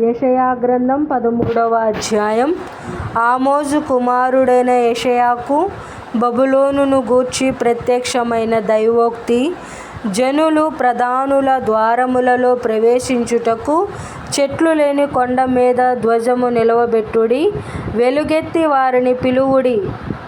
యషయా గ్రంథం పదమూడవ అధ్యాయం. ఆమోజు కుమారుడైన యషయాకు బబులోనును గూర్చి ప్రత్యక్షమైన దైవోక్తి. జనులు ప్రధానుల ద్వారములలో ప్రవేశించుటకు చెట్లు లేని కొండ మీద ధ్వజము నిలవబెట్టుడి. వెలుగెత్తి వారిని పిలువుడి.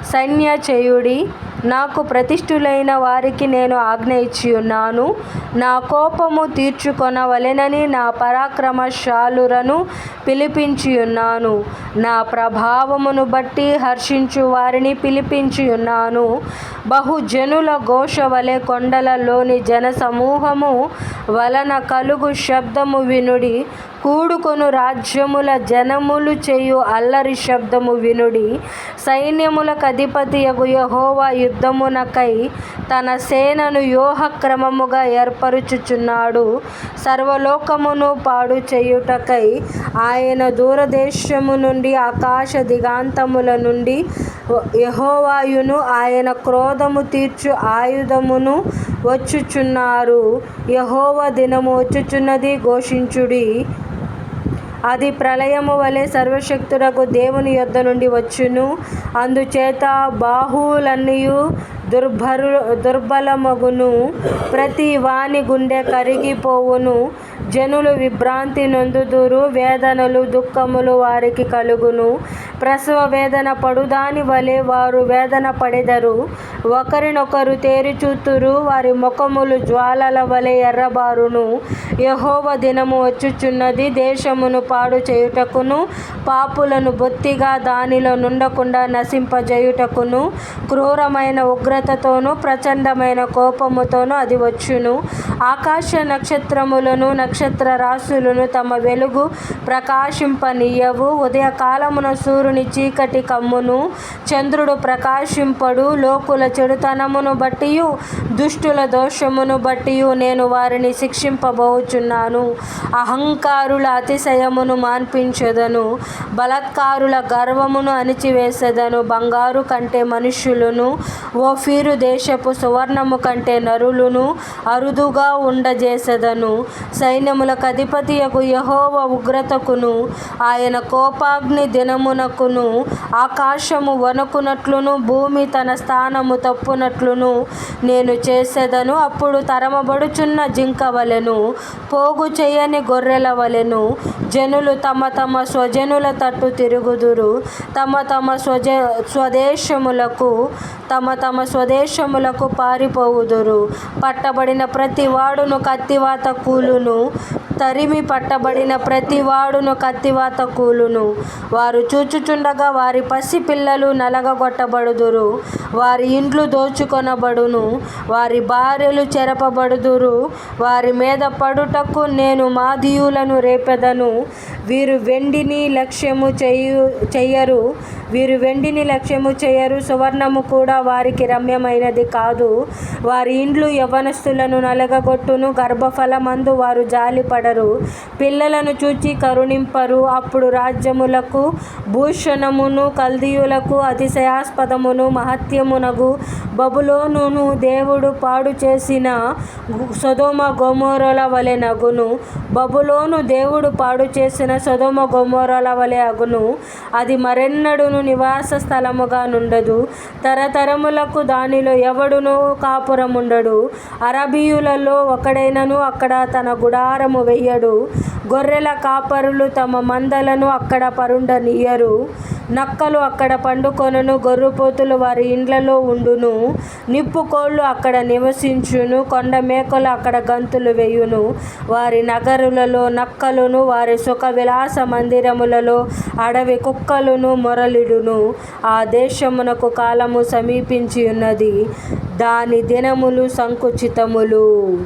సైన్య చేయుడి నాకు ప్రతిష్ఠులైన వారికి నేను ఆజ్ఞ ఇచ్చియున్నాను. నా కోపము తీర్చుకొనవలెనని నా పరాక్రమశాలురను పిలిపించియున్నాను. నా ప్రభావమును బట్టి హర్షించు వారిని పిలిపించియున్నాను. బహుజనుల ఘోష వలె కొండలలోని జనసమూహము వలన కలుగు శబ్దము వినుడి కూడుకొను రాజ్యముల జనములు చేయు అల్లరి శబ్దము వినుడి. సైన్యములకు అధిపతియగు యహోవా యుద్ధమునకై తన సేనను వ్యూహక్రమముగా ఏర్పరుచుచున్నాడు. సర్వలోకమును పాడు చేయుటకై ఆయన దూరదేశము నుండి ఆకాశ దిగాంతముల నుండి యహోవాయును ఆయన క్రోధము తీర్చు ఆయుధమును వచ్చుచున్నారు. యహోవ దినము వచ్చుచున్నది ఘోషించుడి. అది ప్రళయము వలె సర్వశక్తులకు దేవుని యొద్ద నుండి వచ్చును. అందుచేత బాహువులన్నీయు దుర్భరు దుర్బలమగును. ప్రతి వాని గుండె కరిగిపోవును. జనులు విభ్రాంతి నొందుదురు. వేదనలు దుఃఖములు వారికి కలుగును. ప్రసవ వేదన పడుదాని వలె వారు వేదన పడెదరు. ఒకరినొకరు తేరి చూతురు వారి ముఖములు జ్వాలల వలె ఎర్రబారును. యహోవ దినము వచ్చుచున్నది దేశమును పాడు చేయుటకును పాపులను బొత్తిగా దానిలో నుండకుండా నశింపజేయుటకును. క్రూరమైన ఉగ్రతతోనూ ప్రచండమైన కోపముతోనూ అది వచ్చును. ఆకాశ నక్షత్రములను నక్షత్ర రాశులను తమ వెలుగు ప్రకాశింపనీయవు. ఉదయకాలమున సూర్యుని చీకటి కమ్మును. చంద్రుడు ప్రకాశింపడు లోకుల చెడుతనమును బట్టియు దుష్టుల దోషమును బట్టియు నేను వారిని శిక్షింపబోచున్నాను. అహంకారుల అతిశయమును మాన్పించెదను బలాత్కారుల గర్వమును అణిచివేసెదను. బంగారు కంటే మనుష్యులను ఓఫీరు దేశపు సువర్ణము కంటే నరులను అరుదుగా ఉండజేసెదను. సైన్యములకు అధిపతియగు యహోవ ఉగ్రతకును ఆయన కోపాగ్ని దినమునకును ఆకాశము వణుకునట్లును భూమి తన స్థానము తప్పునట్లును నేను చేసేదను. అప్పుడు తరమబడుచున్న జింక వలెను పోగు చేయని గొర్రెల వలెను జనులు తమ తమ స్వజనుల తట్టు తిరుగుదురు. తమ తమ స్వజ స్వదేశములకు తమ తమ స్వదేశములకు పారిపోవుదురు. పట్టబడిన ప్రతి వాడును కత్తివాత కూలును. తరిమి పట్టబడిన ప్రతి వాడును కత్తివాత కూలును. వారు చూచుచుండగా వారి పసిపిల్లలు నలగగొట్టబడుదురు. వారి ఇండ్లు దోచుకొనబడును. వారి భార్యలు చెరపబడుదురు. వారి మీద పడుటకు నేను మాదియులను రేపెదను. వీరు వెండిని లక్ష్యము చేయు చెయ్యరు. వీరు వెండిని లక్ష్యము చేయరు సువర్ణము కూడా వారికి రమ్యమైనది కాదు. వారి ఇండ్లు యవనస్తులను నలగగొట్టును. గర్భఫలమందు వారు జాలిపడరు పిల్లలను చూచి కరుణింపరు. అప్పుడు రాజ్యములకు భూషణమును కల్దీయులకు అతిశయాస్పదమును మహత్యమునగు బబులోనును దేవుడు పాడు చేసిన సదోమ గోమోరల వలె నగును. బబులోను దేవుడు పాడు చేసిన సదోమ గోమోరల వలె అగును. అది మరెన్నడును నివాస స్థలముగా నుండదు. తరతరములకు దానిలో ఎవడునూ కాపురముండడు. అరబీయులలో ఒకడైనను అక్కడ తన గుడారము వెయ్యడు గొర్రెల కాపరులు తమ మందలను అక్కడ పరుండనియ్యరు నక్కలు అక్కడ పండుకొనును గొర్రెపోతులు వారి ఇండ్లలో ఉండును. నిప్పుకోళ్ళు అక్కడ నివసించును కొండ మేకలు అక్కడ గంతులు వేయును. వారి నగరులలో నక్కలును వారి సుఖ విలాస మందిరములలో అడవి కుక్కలును మొరలిడును. ఆ దేశమునకు కాలము సమీపించి ఉన్నది. దాని దినములు సంకుచితములు.